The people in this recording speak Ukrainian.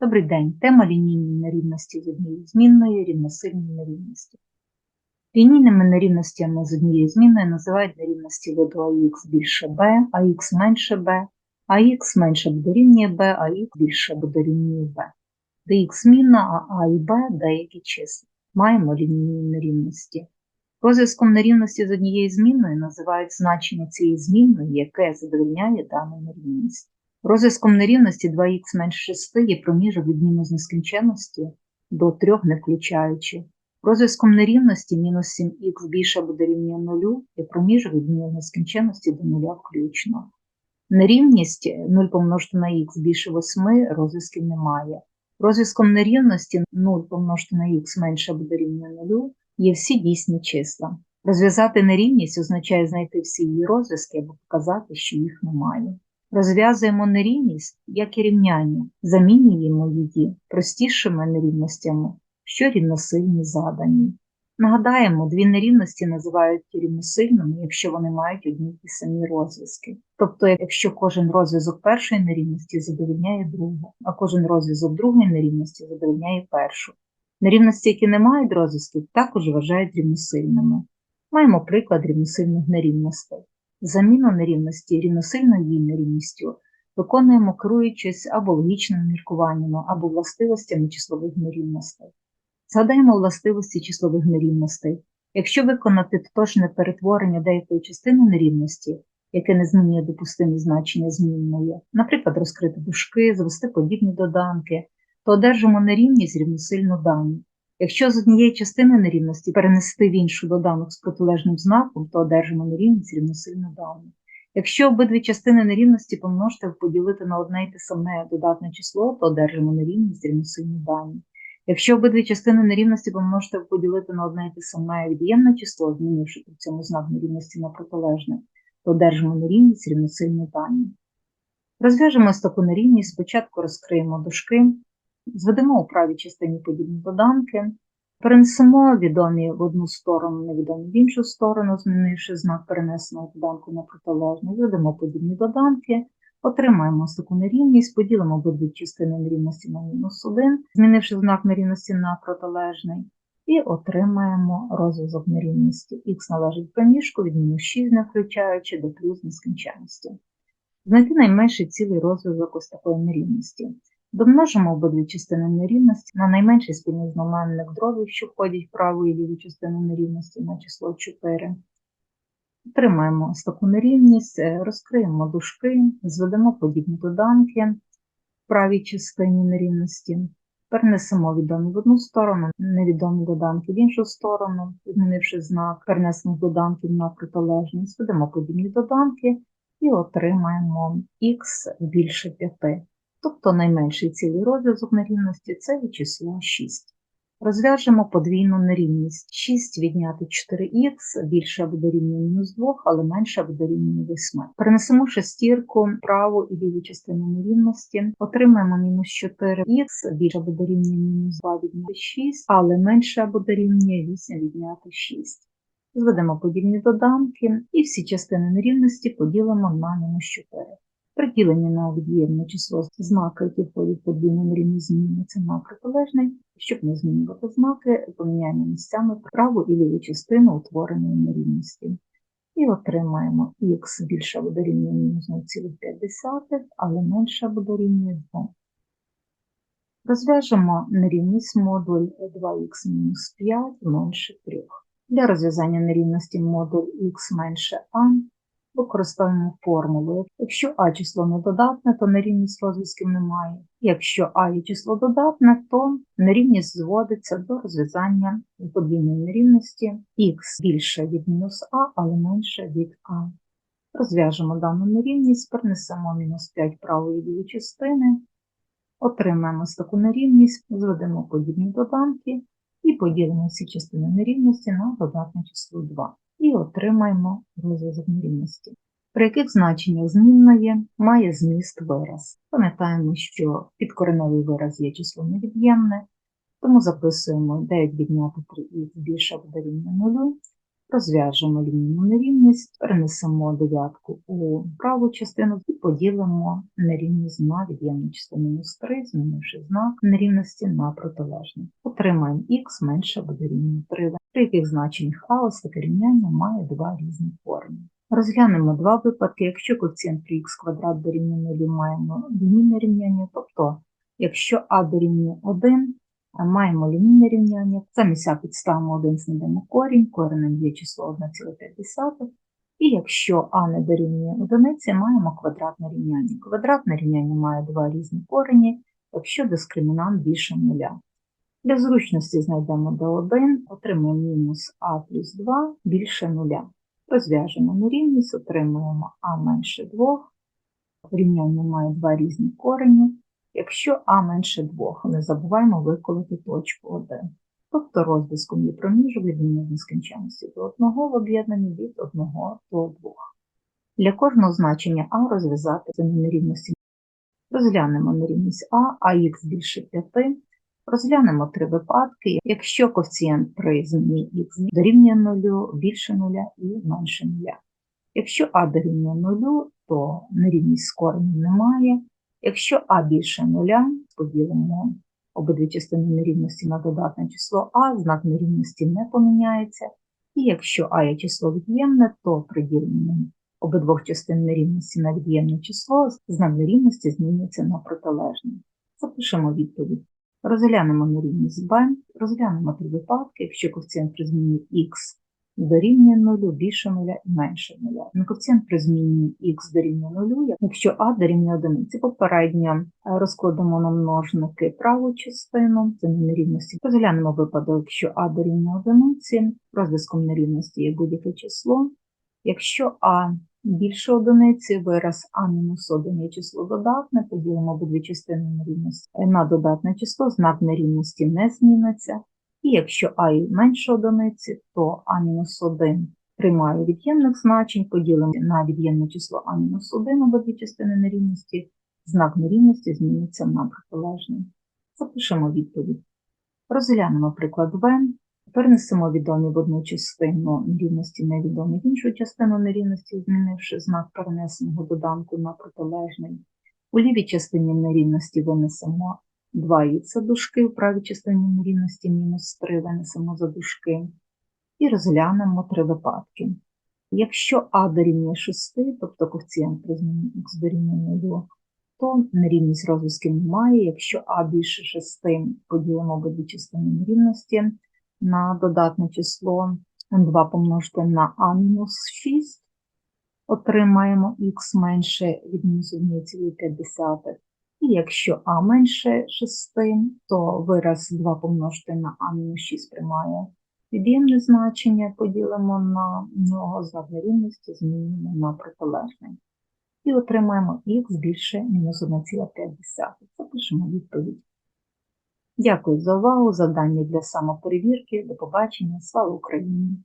Добрий день. Тема лінійні нерівності з однією змінною, рівносильні нерівності. Лінійними нерівностями з однією змінною називають нерівності виду АХ більше b, АХ менше b, АХ менше або дорівнює b, АХ більше або дорівнює b. Де а А і Б деякі числа. Маємо лінійні нерівності. Розв'язком нерівності з однією змінною називають значення цієї змінної, яке задовольняє дану нерівність. Розв'язком нерівності 2х менше 6 є проміжок від мінус нескінченності до 3 не включаючи. Розв'язком нерівності мінус 7х більше або дорівнює 0 є проміжок від мінус нескінченності до 0 включно. Нерівність 0 помножити на х більше 8 розв'язків немає. Розв'язком нерівності 0 помножити на х менше або дорівнює 0 є всі дійсні числа. Розв'язати нерівність означає знайти всі її розв'язки або показати, що їх немає. Розв'язуємо нерівність як і рівняння, замінюємо її простішими нерівностями, що рівносильні задані. Нагадаємо, дві нерівності називають рівносильними, якщо вони мають одні й самі розв'язки. Тобто, якщо кожен розв'язок першої нерівності задовольняє другу, а кожен розв'язок другої нерівності задовольняє першу. Нерівності, які не мають розв'язків, також вважають рівносильними. Маємо приклад рівносильних нерівностей. Заміну нерівності рівносильною нерівністю виконуємо керуючись або логічним міркуванням, або властивостями числових нерівностей. Згадаємо властивості числових нерівностей. Якщо виконати тотожне перетворення деякої частини нерівності, яке не змінює допустимі значення змінної, наприклад, розкрити дужки, звести подібні доданки, то одержимо нерівність рівносильно дані. Якщо з однієї частини нерівності перенести в іншу доданок з протилежним знаком, то одержимо нерівність рівносильно дану. Якщо обидві частини нерівності помножити в поділити на одне й те саме додатне число, то одержимо нерівність рівносильно дані. Якщо обидві частини нерівності помножити в поділити на одне й те саме від'ємне число, змінивши при цьому знак нерівності на протилежне, то одержимо нерівність рівносильно дані. Розв'яжемо таку нерівність, спочатку розкриємо дужки, зведемо у правій частині подібні доданки, перенесемо відомі в одну сторону, невідомі в іншу сторону, змінивши знак перенесеного доданку на протилежний, зведемо подібні доданки, отримаємо ось таку нерівність, поділимо обидві частини нерівності на мінус 1, змінивши знак нерівності на протилежний, і отримаємо розв'язок нерівності. Х належить проміжку від мінус 6, не включаючи до плюс нескінченності. Знайти найменший цілий розв'язок ось такої нерівності. Домножимо обидві частини нерівності на найменший спільний знаменник дробів, що входять в праву і ліву частину нерівності на число 4. Отримаємо ось таку нерівність, е, розкриємо дужки, зведемо подібні доданки в правій частині нерівності, перенесемо відомі в одну сторону, невідомі доданки в іншу сторону, змінивши знак перенесених доданків на протилежність, зведемо подібні доданки і отримаємо х більше 5. Тобто найменший цілий розв'язок нерівності це і число 6. Розв'яжемо подвійну нерівність. 6 відняти 4х більше або дорівнює мінус 2, але менше або дорівнює 8. Перенесемо шестірку праву і ліву частину нерівності, отримаємо мінус 4х більше або дорівнює мінус 2 відняти 6, але менше або дорівнює 8 відняти 6. Зведемо подібні доданки і всі частини нерівності поділимо на мінус 4. Приділені на від'ємне число знаки, які входять в подвійну нерівність змінюється на протилежний. Щоб не змінювати знаки, поміняємо місцями праву і ліву частину утвореної нерівності. І отримаємо х більше або дорівнює мінус 0,5, але менше або дорівнює 2. Розв'яжемо нерівність модуль 2х мінус 5 менше 3. Для розв'язання нерівності модуль х менше а використовуємо формулу. Якщо А число недодатне, то нерівність розв'язків немає. Якщо А є число додатне, то нерівність зводиться до розв'язання подвійної нерівності х більше від мінус А, але менше від А. Розв'яжемо дану нерівність, перенесемо мінус 5 правої лівої частини, отримаємо таку нерівність, зведемо подібні доданки і поділимо всі частини нерівності на додатне число 2 і отримаємо розв'язок нерівності. При яких значеннях змінної має зміст вираз. Пам'ятаємо, що підкореневий вираз є число невід'ємне, тому записуємо 9 відняти 3х більше або дорівнює 0, Розв'яжемо лінійну нерівність, перенесемо дев'ятку у праву частину і поділимо нерівність на від'ємну частину мінус 3, змінивши знак нерівності на протилежний. Отримаємо х менше або дорівнює 3. При яких значеннях а ось таке рівняння має два різні форми. Розглянемо два випадки. Якщо коефіцієнт при х квадрат дорівнює 0, маємо лінійне рівняння, тобто якщо а дорівнює 1, а Маємо лінійне рівняння, замість а підставимо 1, знайдемо корінь, коренем є число 1,5. І якщо а не дорівнює одиниці, маємо квадратне рівняння. Квадратне рівняння має два різні корені, якщо дискримінант більше нуля. Для зручності знайдемо d1, отримаємо мінус а плюс 2 більше нуля. Розв'яжемо нерівність, отримуємо а менше 2. Рівняння має два різні корені. Якщо а менше 2, не забуваємо виколити точку 1. Тобто розв'язком є проміжок від мінус нескінченності до 1 в об'єднанні від 1 до 2. Для кожного значення а розв'язати це нерівності. Розглянемо нерівність а, ах більше 5. Розглянемо три випадки, якщо коефіцієнт при зміні х дорівнює 0, більше 0 і менше 0. Якщо а дорівнює 0, то нерівність з коренем немає. Якщо а більше нуля, поділимо обидві частини нерівності на додатне число а, знак нерівності не поміняється. І якщо а є число від'ємне, то при обидвох частин нерівності на від'ємне число, знак нерівності змінюється на протилежний. Запишемо відповідь. Розглянемо нерівність b, розглянемо три випадки, якщо коефіцієнт при зміні х дорівнює 0, більше 0 і менше 0. На коефіцієнт при зміні х дорівнює 0, якщо а дорівнює 1. Попередньо е, розкладемо на множники праву частину, це не нерівності. Розглянемо випадок, якщо а дорівнює 1, розв'язком нерівності є будь-яке число. Якщо а більше одиниці, вираз а мінус 1 є число додатне, поділимо обидві частини нерівності на додатне число, знак нерівності не зміниться. І якщо а менше одиниці, то а-1 приймає від'ємних значень, поділимо на від'ємне число а-1 обидві частини нерівності, знак нерівності зміниться на протилежний. Запишемо відповідь. Розглянемо приклад В. Перенесемо відомі в одну частину нерівності невідомі в іншу частину нерівності, змінивши знак перенесеного доданку на протилежний. У лівій частині нерівності винесемо 2х за дужки, в правій частині нерівності мінус 3 винесемо за дужки. І розглянемо три випадки. Якщо а дорівнює 6, тобто коефіцієнт при х дорівнює 0, то нерівність розв'язків немає. Якщо а більше 6, поділимо обидві частини нерівності на додатне число 2 помножити на а мінус 6, отримаємо х менше від мінус 1,5. Якщо а менше 6, то вираз 2 помножити на а мінус 6 приймає від'ємне значення, поділимо на нього знак нерівності, змінюємо на протилежний. І отримаємо х більше мінус 1,5. Запишемо відповідь. Дякую за увагу. Завдання для самоперевірки. До побачення. Слава Україні!